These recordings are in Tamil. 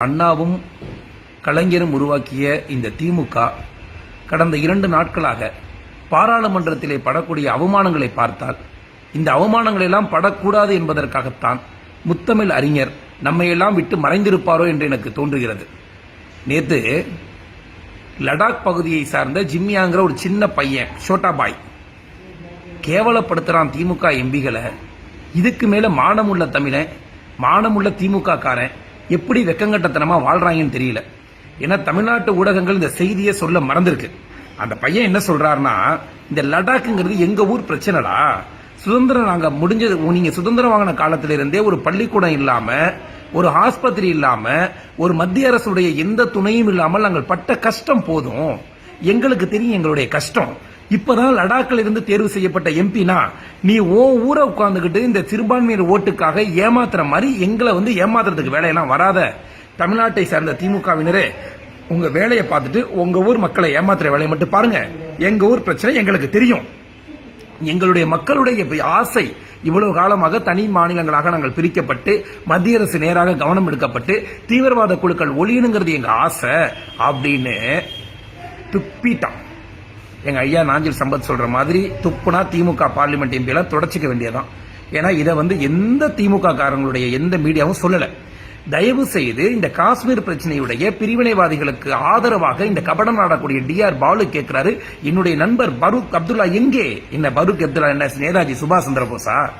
அண்ணாவும் கலைஞரும் உருவாக்கிய இந்த திமுக கடந்த இரண்டு நாட்களாக பாராளுமன்றத்திலே படக்கூடிய அவமானங்களை பார்த்தால் இந்த அவமானங்கள் எல்லாம் படக்கூடாது என்பதற்காகத்தான் முத்தமிழ் அறிஞர் நம்மையெல்லாம் விட்டு மறைந்திருப்பாரோ என்று எனக்கு தோன்றுகிறது. நேத்து லடாக் பகுதியை சார்ந்த ஜிம்மியாங்கிற ஒரு சின்ன பையன் ஷோட்டா பாய் கேவலப்படுத்துறான் திமுக எம்பிகளை. இதுக்கு மேல மானமுள்ள தமிழன் மானமுள்ள திமுக காரன் எப்படி வெக்கங்கட்டத்தனமா வாழ்றாங்கன்னு தெரியல. ஏன்னா தமிழ்நாட்டு ஊடகங்கள் இந்த செய்தியை சொல்ல மறந்துருக்கு. அந்த பையன் என்ன சொல்றாருன்னா இந்த லடாக்குங்கிறது எங்க ஊர் பிரச்சனைடா. சுதந்திரம் நாங்க முடிஞ்சது நீங்க சுதந்திரம் வாங்கின காலத்துல இருந்தே ஒரு பள்ளிக்கூடம் இல்லாம ஒரு ஆஸ்பத்திரி இல்லாம ஒரு மத்திய அரசுடைய எந்த துணையும் இல்லாமல் நாங்கள் பட்ட கஷ்டம் போதும். எங்களுக்கு தெரியும் எங்களுடைய கஷ்டம். இப்பதான் லடாக்கில் இருந்து தேர்வு செய்யப்பட்ட எம்பினா நீ ஓ ஊரை உட்காந்துக்கிட்டு இந்த சிறுபான்மையினர் ஓட்டுக்காக ஏமாத்துற மாதிரி எங்களை வந்து ஏமாத்துறதுக்கு வேலையெல்லாம் வராத. தமிழ்நாட்டை சார்ந்த திமுகவினரே உங்க வேலையை பார்த்துட்டு உங்க ஊர் மக்களை ஏமாத்துற வேலையை மட்டும் பாருங்க. எங்க ஊர் பிரச்சனை எங்களுக்கு தெரியும். எங்களுடைய மக்களுடைய ஆசை இவ்வளவு காலமாக தனி மாநிலங்களாக நாங்கள் பிரிக்கப்பட்டு மத்திய அரசு நேராக கவனம் எடுக்கப்பட்டு தீவிரவாத குழுக்கள் ஒளியணுங்கிறது எங்க ஆசை அப்படின்னு துப்பிட்டான். எங்க ஐயா நாஞ்சில் சம்பத் சொல்ற மாதிரி துப்புனா திமுக பார்லிமெண்ட் எம்பி எல்லாம் தொடச்சிக்க வேண்டியதான் ஏன்னா இதை வந்து எந்த திமுக காரங்களுடைய எந்த மீடியாவும் சொல்லலை. தயவு செய்து இந்த காஷ்மீர் பிரச்சனையுடைய பிரிவினைவாதிகளுக்கு ஆதரவாக இந்த கபடம் ஆடக்கூடிய டி ஆர் பாலு கேட்கிறாரு என்னுடைய நண்பர் பரூக் அப்துல்லா எங்கே? என்ன பரூக் அப்துல்லா என்ன நேதாஜி சுபாஷ் சந்திர போஸா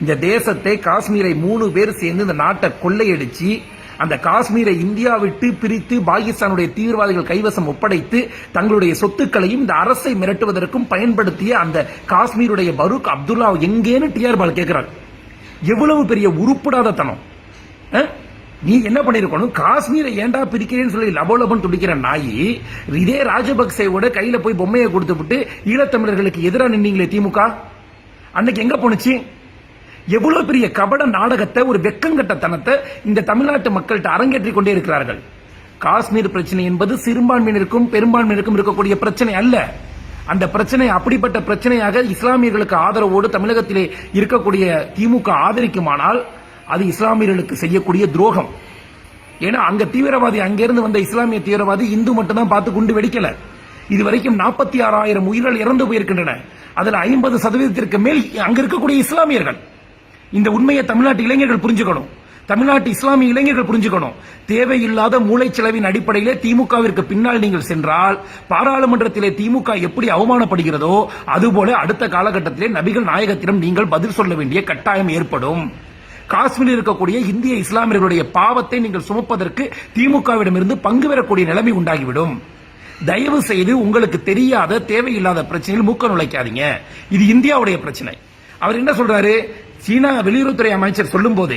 இந்த தேசத்தை காஷ்மீரை மூணு பேர் சேர்ந்து இந்த நாட்டை கொள்ளையடிச்சு அந்த காஷ்மீரை இந்தியா விட்டு பிரித்து பாகிஸ்தானுடைய தீவிரவாதிகள் கைவசம் ஒப்படைத்து தங்களுடைய சொத்துக்களையும் இந்த அரசை மிரட்டுவதற்கும் பயன்படுத்திய அந்த காஷ்மீருடைய பரூக் அப்துல்லா எங்கேன்னு டிஆர் பால் கேட்கிறார் எவ்வளவு பெரிய உருப்படாத தனம் நீ என்ன பண்ணிருக்கணும்? காஷ்மீரை ஏன்டா பிரிக்கிறேன்னு சொல்லி லபோலபன் துடிக்கிற நாயி இதே ராஜபக்சேவோட கையில போய் பொம்மையை கொடுத்து விட்டு ஈழத்தமிழர்களுக்கு எதிராக நின்னீங்களே திமுக அன்னைக்கு எங்க போனுச்சு எவ்வளவு பெரிய கபட நாடகத்தை ஒரு வெக்கங்கட்டத்தனத்தை இந்த தமிழ்நாட்டு மக்கள்கிட்ட அரங்கேற்றிக் கொண்டே இருக்கிறார்கள். காஷ்மீர் பிரச்சனை என்பது சிறுபான்மையினருக்கும் பெரும்பான்மையினருக்கும் இருக்கக்கூடிய பிரச்சனை அல்ல. அந்த பிரச்சனை அப்படிப்பட்ட பிரச்சனையாக இஸ்லாமியர்களுக்கு ஆதரவோடு தமிழகத்திலே இருக்கக்கூடிய திமுக ஆதரிக்குமானால் அது இஸ்லாமியர்களுக்கு செய்யக்கூடிய துரோகம். ஏன்னா அங்க தீவிரவாதி அங்கிருந்து வந்த இஸ்லாமிய தீவிரவாதி இந்து மட்டும்தான் பார்த்து குண்டு வெடிக்கல. இது வரைக்கும் நாற்பத்தி ஆறாயிரம் உயிர்கள் இறந்து போயிருக்கின்றன. அதில் ஐம்பது சதவீதத்திற்கு மேல் அங்க இருக்கக்கூடிய இஸ்லாமியர்கள். இந்த உண்மையை தமிழ்நாட்டு இளைஞர்கள் புரிஞ்சுக்கணும். தமிழ்நாட்டு இஸ்லாமிய இளைஞர்கள் புரிஞ்சுக்கணும். தேவையில்லாத மூளைச்செலவின் அடிப்படையிலே திமுகவிற்கு பின்னால் நீங்கள் சென்றால் பாராளுமன்றத்திலே திமுக எப்படி அவமானப்படுகிறதோ அதுபோல அடுத்த காலகட்டத்திலே நபிகள் நாயகத்திடம் நீங்கள் பதில் சொல்ல வேண்டிய கட்டாயம் ஏற்படும். காஷ்மீரில் இருக்கக்கூடிய இந்திய இஸ்லாமியர்களுடைய பாவத்தை நீங்கள் சுமப்பதற்கு திமுகவிடமிருந்து பங்கு பெறக்கூடிய நிலைமை உண்டாகிவிடும். தயவு செய்து உங்களுக்கு தெரியாத தேவையில்லாத பிரச்சனையில் மூக்க நுழைக்காதீங்க. இது இந்தியாவுடைய பிரச்சனை. அவர் என்ன சொல்றாரு? சீனா வெளியுறவுத்துறை அமைச்சர் சொல்லும் போது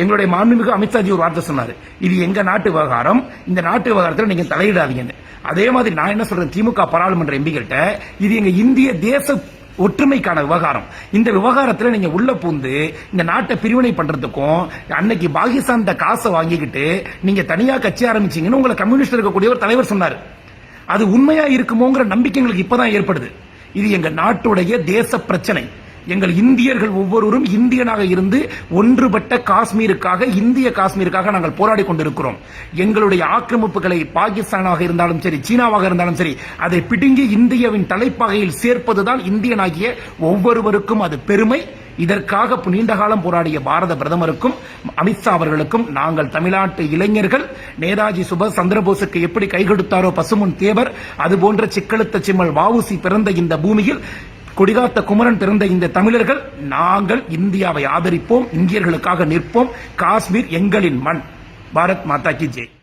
எங்களுடைய மாண்புமிகு அமித்ஷாஜி ஒரு வார்த்தை சொன்னார். இது எங்க நாட்டு விவகாரம்? இந்த நாட்டு விவகாரத்தில் நீங்க தலையிடாதீங்கன்னு. அதே மாதிரி நான் என்ன சொல்றேன்? திமுக பாராளுமன்ற எம்பிகிட்ட இது எங்க இந்திய தேச ஒற்றுமைக்கான விவகாரம். இந்த விவகாரத்தில் நீங்க உள்ள பூந்து இந்த நாட்டை பிரிவினை பண்றதுக்கும் அன்னைக்கு பாகிஸ்தான் காசை வாங்கிக்கிட்டு நீங்க தனியா கட்சி ஆரம்பிச்சீங்கன்னு உங்களை கம்யூனிஸ்ட் இருக்கக்கூடிய ஒரு தலைவர் சொன்னார். அது உண்மையா இருக்குமோங்கிற நம்பிக்கை எங்களுக்கு இப்பதான் ஏற்படுது. இது எங்க நாட்டுடைய தேச பிரச்சனை. எங்கள் இந்தியர்கள் ஒவ்வொருவரும் இந்தியனாக இருந்து ஒன்றுபட்ட காஷ்மீருக்காக இந்திய காஷ்மீருக்காக நாங்கள் போராடி கொண்டிருக்கிறோம். எங்களுடைய ஆக்கிரமிப்புகளை பாகிஸ்தானாக இருந்தாலும் சரி சீனாவாக இருந்தாலும் சரி அதை பிடுங்கி இந்தியாவின் தலைப்பகையில் சேர்ப்பதுதான் இந்தியனாகிய ஒவ்வொருவருக்கும் அது பெருமை. இதற்காக நீண்ட காலம் போராடிய பாரத பிரதமருக்கும் அமித்ஷா அவர்களுக்கும் நாங்கள் தமிழ்நாட்டு இளைஞர்கள் நேதாஜி சுபாஷ் சந்திரபோஸுக்கு எப்படி கை கொடுத்தாரோ பசுமுன் தேவர் அதுபோன்ற சிக்கலுத்த சிம்மல் வாவுசி பிறந்த இந்த பூமியில் கொடிகாத்த குமரன் பிறந்த இந்த தமிழர்கள் நாங்கள் இந்தியாவை ஆதரிப்போம் இந்தியர்களுக்காக நிற்போம். காஷ்மீர் எங்களின் மண். பாரத் மாதா கி ஜெய்